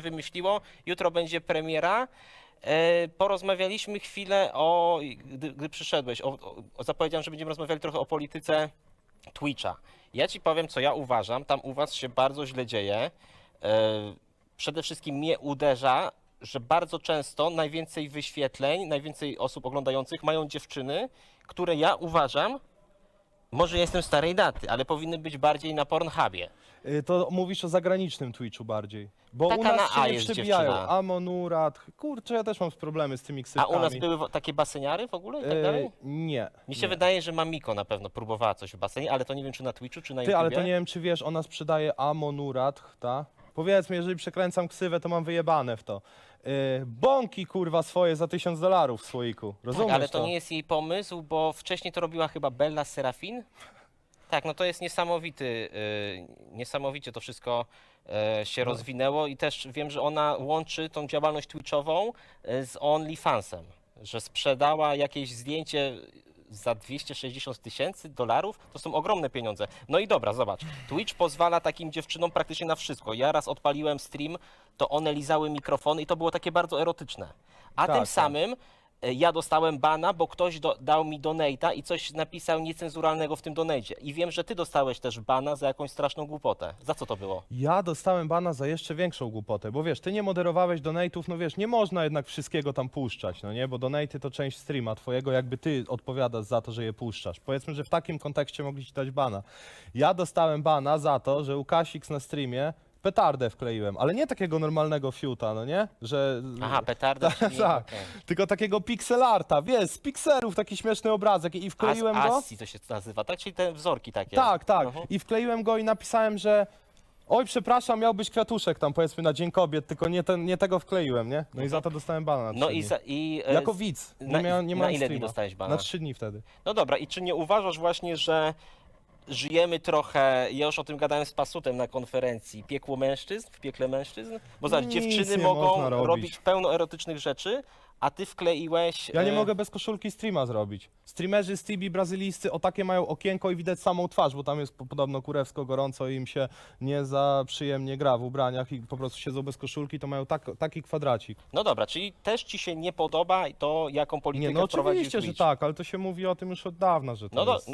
wymyśliło. Jutro będzie premiera. E, Porozmawialiśmy chwilę o, gdy, gdy przyszedłeś, o, o, zapowiedziałem, że będziemy rozmawiali trochę o polityce Twitcha. Ja ci powiem, co ja uważam. Tam u was się bardzo źle dzieje. E, Przede wszystkim mnie uderza, że bardzo często najwięcej wyświetleń, najwięcej osób oglądających mają dziewczyny, które ja uważam, może jestem starej daty, ale powinny być bardziej na Pornhubie. Y, To mówisz o zagranicznym Twitchu bardziej. Bo Taka u nas na się A nie jest przebijają. dziewczyna. Amonurat. Kurczę, ja też mam problemy z tymi A ksywkami. u nas były wo- takie baseniary w ogóle i tak Y, dalej? Nie. Mi się nie. wydaje, że Mamiko na pewno próbowała coś w basenie, ale to nie wiem, czy na Twitchu, czy na Ty, ale to nie wiem, czy wiesz, ona sprzedaje Amonurat, ta? Powiedzmy, jeżeli przekręcam ksywę, to mam wyjebane w to. Y, bąki, kurwa, swoje za tysiąc dolarów w słoiku. Rozumiesz Tak, ale to nie jest jej pomysł, bo wcześniej to robiła chyba Bella Serafin. Tak, no to jest niesamowity, y, niesamowicie to wszystko y, się rozwinęło i też wiem, że ona łączy tą działalność Twitchową y, z OnlyFansem, że sprzedała jakieś zdjęcie za 260 tysięcy dolarów, to są ogromne pieniądze. No i dobra, zobacz, Twitch pozwala takim dziewczynom praktycznie na wszystko. Ja raz odpaliłem stream, to one lizały mikrofony i to było takie bardzo erotyczne. A Tak, tym tak. samym ja dostałem bana, bo ktoś do, dał mi donate'a i coś napisał niecenzuralnego w tym donate'zie. I wiem, że ty dostałeś też bana za jakąś straszną głupotę. Za co to było? Ja dostałem bana za jeszcze większą głupotę, bo wiesz, ty nie moderowałeś donate'ów, no wiesz, nie można jednak wszystkiego tam puszczać, no nie, bo donate'y to część streama twojego, jakby ty odpowiadasz za to, że je puszczasz. Powiedzmy, że w takim kontekście mogli ci dać bana. Ja dostałem bana za to, że u Kasix na streamie petardę wkleiłem, ale nie takiego normalnego fiuta, no nie, że... Aha, petarda, czyli... tak, okej. tylko takiego pixelarta, wiesz, z pikselów, taki śmieszny obrazek i wkleiłem As, go. Assi to się nazywa, tak? Czyli te wzorki takie. Tak, tak. Mhm. I wkleiłem go i napisałem, że oj, przepraszam, miał być kwiatuszek tam powiedzmy na Dzień Kobiet, tylko nie, ten, nie tego wkleiłem, nie? No i za to dostałem bana na No trzy i, dni. za, i e, Jako widz. Nie na- miałem, nie na miałem ile dni streama. dostałeś bana? Na trzy dni wtedy. No dobra, i czy nie uważasz właśnie, że żyjemy trochę, ja już o tym gadałem z Pasutem na konferencji, piekło mężczyzn, w piekle mężczyzn? Bo zobacz, Nic dziewczyny nie mogą można robić. robić pełno erotycznych rzeczy, a ty wkleiłeś... Ja nie e, mogę bez koszulki streama zrobić. Streamerzy z Tibi brazylijscy o takie mają okienko i widać samą twarz, bo tam jest po- podobno kurewsko gorąco i im się nie za przyjemnie gra w ubraniach i po prostu siedzą bez koszulki, to mają tak, taki kwadracik. No dobra, czyli też ci się nie podoba to, jaką politykę Nie, no oczywiście, że Twitch. tak, ale to się mówi o tym już od dawna, że to No, do, jest... no